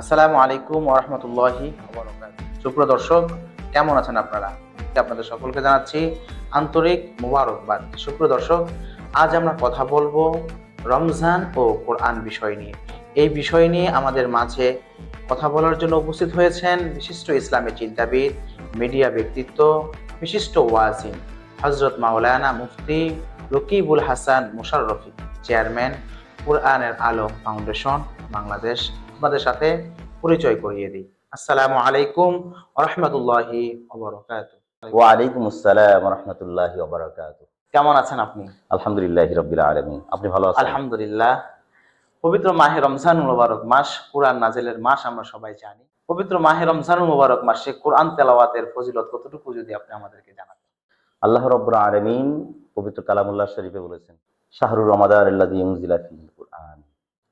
আসসালামু আলাইকুম ওরহমতুল্লাহি সুপ্রিয় দর্শক, কেমন আছেন আপনারা? আপনাদের সকলকে জানাচ্ছি আন্তরিক মুবারকবাদ। সুপ্রিয় দর্শক, আজ আমরা কথা বলব রমজান ও কোরআন বিষয় নিয়ে। এই বিষয় নিয়ে আমাদের মাঝে কথা বলার জন্য উপস্থিত হয়েছেন বিশিষ্ট ইসলামী চিন্তাবিদ, মিডিয়া ব্যক্তিত্ব, বিশিষ্ট ওয়াজিন হজরত মাওলানা মুফতি রকিবুল হাসান মুশাররফি, চেয়ারম্যান, কোরআনের আলো ফাউন্ডেশন, বাংলাদেশ আপনাদের সাথে পরিচয় করিয়ে দিই। আসসালামু আলাইকুম রহমতুল্লাহি ওয়ালাইকুম আসসালাম রহমতুল্লাহ কেমন আছেন আপনি? আলহামদুলিল্লাহ রবিল আলমিন। আপনি ভালো আছেন? আলহামদুলিল্লাহ। পবিত্র মাহে রমজান মুবারক মাস কোরআন নাজেলের মাস আমরা সবাই জানি। পবিত্র মাহে রমজান মুবারক মাসে কোরআন তেলাওয়াতের ফজিলত কতটুকু যদি আপনি আমাদেরকে জানাতেন? আল্লাহ রব্বুর আলমিন পবিত্র কালামুল্লাহ শরীফে বলেছেন শাহরুর রমাদার আল্লাহ কোরআন।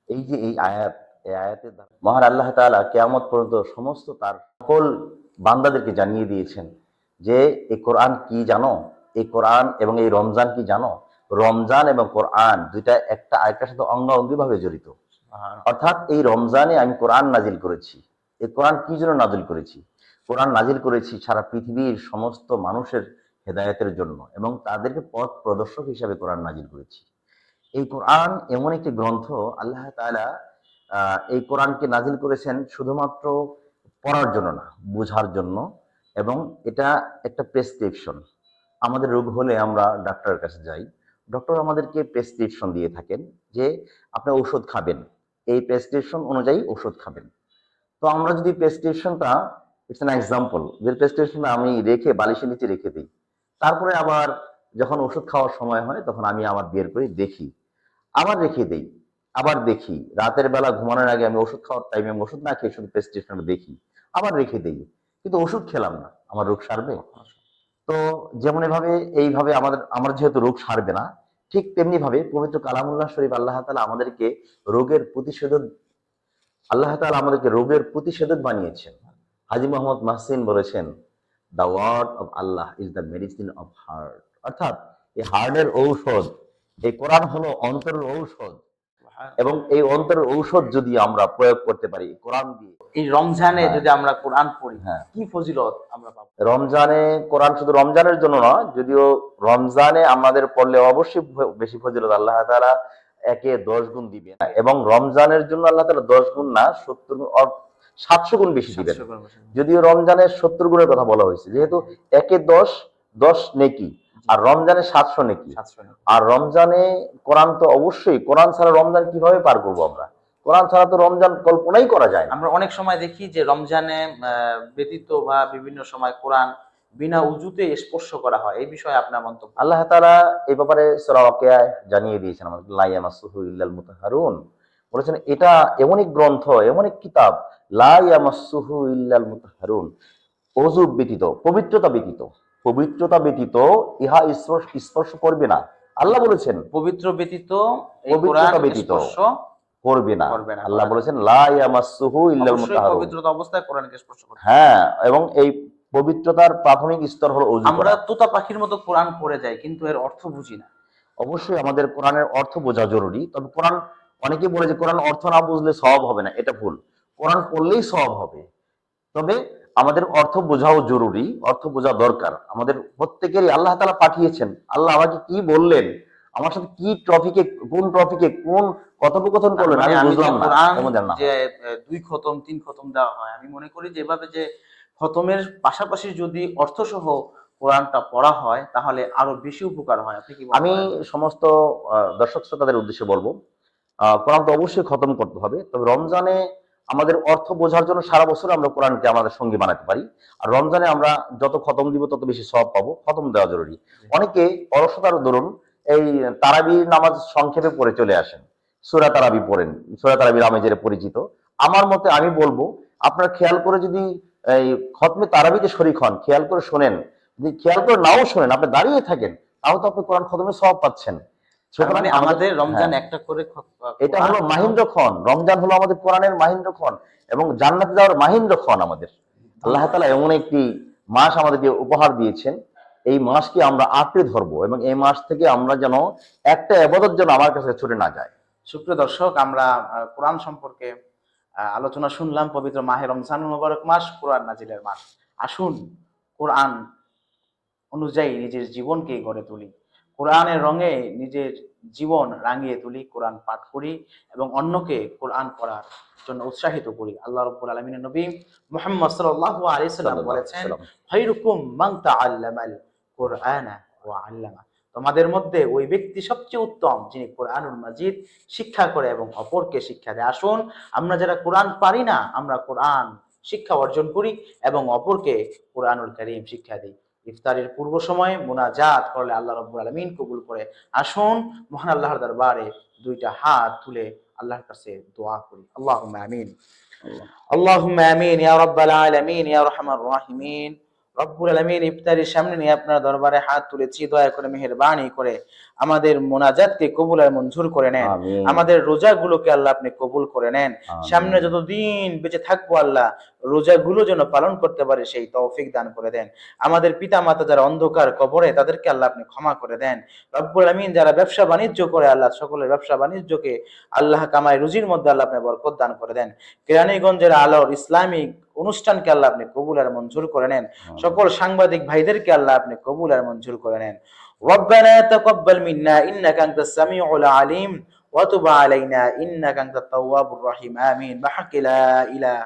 এই যে এই আয়াত এই আয়াতের দ্বারা। মহান আল্লাহ তাআলা কেয়ামত পর্যন্ত সমস্ত তার সকল বান্দাদেরকে জানিয়ে দিয়েছেন যে এই কোরআন কি জানো? এই কোরআন এবং এই রমজান কি জানো? রমজান এবং কোরআন দুইটা একটা আরেকটার সাথে অঙ্গাঙ্গি ভাবে জড়িত অর্থাৎ এই রমজানে আমি কোরআন নাজিল করেছি। এই কোরআন কি জন্য নাজিল করেছি? কোরআন নাজিল করেছি সারা পৃথিবীর সমস্ত মানুষের হেদায়তের জন্য এবং তাদেরকে পথ প্রদর্শক হিসাবে কোরআন নাজিল করেছি। এই কোরআন এমন একটি গ্রন্থ আল্লাহ তাআলা আহ, এই কোরআনকে নাজিল করেছেন শুধুমাত্র পড়ার জন্য না, বোঝার জন্য। এবং এটা একটা প্রেসক্রিপশন আমাদের রোগ হলে আমরা ডাক্তারের কাছে যাই। ডক্টর আমাদেরকে প্রেসক্রিপশন দিয়ে থাকেন যে আপনি ঔষধ খাবেন। এই প্রেসক্রিপশন অনুযায়ী ওষুধ খাবেন। তো আমরা যদি প্রেসক্রিপশনটা ইটস অ্যান এক্সাম্পল যে প্রেসক্রিপশনটা আমি রেখে বালিশের নিচে রেখে দিই। তারপরে আবার যখন ওষুধ খাওয়ার সময় হয়, তখন আমি আমার বের করে দেখি। আবার রেখে দেই। আবার দেখি, রাতের বেলা ঘুমানোর আগে আমি ওষুধ খাওয়ার টাইমে আমি ওষুধ না খেয়ে শুধু প্রেসক্রিপশন দেখি, আবার রেখে দিই। কিন্তু ওষুধ খেলাম না, আমার রোগ সারবে? তো যেমন এভাবে, এইভাবে আমাদের, আমার যেহেতু রোগ সারবে না, ঠিক তেমনি ভাবে পবিত্র কালামুল্লাহ শরীফ আল্লাহ তালা আমাদেরকে রোগের প্রতিষেধক আল্লাহ তালা আমাদেরকে রোগের প্রতিষেধক বানিয়েছেন। হাজি মোহাম্মদ মাহসিন বলেছেন the word of Allah is the medicine of heart অর্থাৎ, এই হার্টের ঔষধ, এই কোরআন হলো অন্তরের ঔষধ। এবং এই অন্তরের ঔষধ যদি আমরা প্রয়োগ করতে পারি কোরআন দিয়ে। এই রমজানে হ্যাঁ। যদি আমরা কোরআন পড়ি হ্যাঁ। কি ফজিলত আমরা পাবো? রমজানে কোরআন শুধু রমজানের জন্য নয় যদিও রমজানে আমাদের পড়লে অবশ্যই বেশি ফজিলত আল্লাহ তাআলা একে দশ গুণ দিবেন। এবং রমজানের জন্য আল্লাহ তাআলা দশ গুণ না সত্তর গুণ সাতশো গুণ বেশি দিবেন। যদিও রমজানের সত্তর গুণের কথা বলা হয়েছে যেহেতু একে দশ দশ নেকি। আর রমজানে সাতশো নেকি? আর রমজানে কোরআন তো অবশ্যই কোরআন ছাড়া রমজান কীভাবে পার করব আমরা? কোরআন ছাড়া তো রমজান কল্পনাই করা যায় আমরা অনেক সময় দেখি যে রমজানে ব্যতীত বা বিভিন্ন সময় কোরআন বিনা উজুতে স্পর্শ করা হয়। এই বিষয়ে আপনার মন্তব্য আল্লাহ তাআলা এই ব্যাপারে সূরা জানিয়ে দিয়েছেন আমাদের লা ইয়ামাসসুহু ইল্লাল মুতাহহারুন বলেছেন এটা এমন এক গ্রন্থ এমন এক কিতাব লা ইয়ামাসসুহু ইল্লাল মুতাহহারুন অজু ব্যতীত পবিত্রতা ব্যতীত। পবিত্রতা ব্যতীত ইহা স্পর্শ করবে না। আল্লাহ বলেছেন পবিত্র ব্যতীত পবিত্রতা কোরআন ব্যতীত করবে না। আল্লাহ বলেছেন লা ইয়ামাসসুহু ইল্লাল অবশ্যই পবিত্রতা অবস্থায় কোরআনকে স্পর্শ করবে। হ্যাঁ এবং এই পবিত্রতার প্রাথমিক স্তর হলো আমরা তোতা পাখির মতো কোরআন পড়ে যাই কিন্তু এর অর্থ বুঝি না। অবশ্যই আমাদের কোরআনের অর্থ বোঝা জরুরি তবে কোরআন অনেকে বলে যে কোরআন অর্থ না বুঝলে সওয়াব হবে না এটা ভুল। কোরআন পড়লেই সওয়াব হবে। তবে আমাদের অর্থ বোঝাও জরুরি অর্থ বোঝা দরকার। আমাদের প্রত্যেকেরই আল্লাহ তালা পাঠিয়েছেন। আল্লাহ আমাকে কি বললেন? আমার সাথে কি টপিকে কোন টপিকে কোন কথোপকথন করলেন মানে আমি বুঝলাম না। যে দুই খতম তিন খতম দেওয়া হয় আমি মনে করি যে এভাবে যে খতমের পাশাপাশি যদি অর্থসহ কোরআনটা পড়া হয় তাহলে আরও বেশি উপকার হয়। আপনি কি আমি সমস্ত আহ, দর্শক শ্রোতাদের উদ্দেশ্যে বলব আহ, কোরআন তো অবশ্যই খতম করতে হবে। তবে রমজানে আমাদের অর্থ বোঝার জন্য সারা বছর আমরা কোরআনকে আমাদের সঙ্গে বানাতে পারি। আর রমজানে আমরা যত খতম দিব তত বেশি সব পাবো। খতম দেওয়া জরুরি। অনেকে অলসতার দরুন এই তারাবি নামাজ সংক্ষেপে পড়ে চলে আসেন। সুরা তারাবি পড়েন। সুরা তারাবি নামে যেটা পরিচিত। আমার মতে আমি বলব আপনার খেয়াল করে যদি এই খতমে তারাবিতে শরিক হন খেয়াল করে শোনেন। যদি খেয়াল করে নাও শোনেন আপনি দাঁড়িয়ে থাকেন তাও তো আপনি কোরআন খতমে সব পাচ্ছেন। মানে আমাদের রমজান হ্যাঁ। একটা করে এটা হলো মাহিন্দ্র খন রমজান হলো আমাদের কোরআনের মাহিন্দ্র খন এবং জান্নাতে যাওয়ার মাহিন্দ্র খন আমাদের। আল্লাহ তাআলা এমন একটি মাস আমাদেরকে উপহার দিয়েছেন। এই মাসকে আমরা আঁকড়ে ধরবো এবং এই মাস থেকে আমরা যেন একটা এবাদত যেন আমার কাছে ছুটে না যায়। সুপ্রিয় দর্শক আমরা কোরআন সম্পর্কে আলোচনা শুনলাম পবিত্র মাহে রমজান মুবারক মাস কোরআন নাজিলের মাস। আসুন কোরআন অনুযায়ী নিজের জীবনকে গড়ে তুলি। কোরআনের রঙে নিজের জীবন রাঙিয়ে তুলি কোরআন পাঠ করি এবং অন্যকে কোরআন পড়ার জন্য উৎসাহিত করি। আল্লাহ রব্বুল আলমিনের নবী মোহাম্মদ সাল্লাল্লাহু আলাইহি সাল্লাম বলেছেন খায়রুকুম মান তাআল্লামাল কুরআনা ওয়া আল্লামা। তোমাদের মধ্যে ওই ব্যক্তি সবচেয়ে উত্তম যিনি কোরআনুল মাজিদ শিক্ষা করে এবং অপরকে শিক্ষা দেয়। আসুন আমরা যারা কোরআন পারি না আমরা কোরআন শিক্ষা অর্জন করি এবং অপরকে কোরআনুল করিম শিক্ষা দিই। ইফতারের পূর্ব সময়ে মোনাজাত করলে আল্লাহ রব্বুল আলমিন কবুল করে আসুন মহান আল্লাহর দরবারে দুইটা হাত তুলে আল্লাহর কাছে দোয়া করি আল্লাহ আমিন اللهم امين يا رب العالمين يا ارحم الراحمين রব্বুল আলমিন ইফতারির সামনে নিয়ে আপনার দরবারে হাত তুলেছি দয়া করে মেহেরবানি করে আমাদের মোনাজাতকে কবুল আর মঞ্জুর করে নেন আমিন আমাদের রোজাগুলোকে আল্লাহ আপনি কবুল করে নেন আমিন। সামনে যতদিন বেঁচে থাকবো আল্লাহ রোজাগুলো যেন পালন করতে পারে সেই তৌফিক দান করে দেন আমাদের পিতা মাতা যারা অন্ধকার কবরে তাদেরকে আল্লাহ আপনি ক্ষমা করে দেন রব্বুল আলমিন যারা ব্যবসা বাণিজ্য করে আল্লাহ সকলের ব্যবসা বাণিজ্যকে আল্লাহ কামায় রুজির মধ্যে আল্লাহ আপনি বরকত দান করে দেন কেরানীগঞ্জের আলোর ইসলামিক অনুষ্ঠানকে আল্লাহ আপনি কবুল আর মঞ্জুর করে নেন সকল সাংবাদিক ভাইদেরকে আল্লাহ আপনি কবুল আর মঞ্জুর করে নেন ربنا تقبل منا انك انت السميع العليم وتب علينا انك انت التواب الرحيم امين بحق لا اله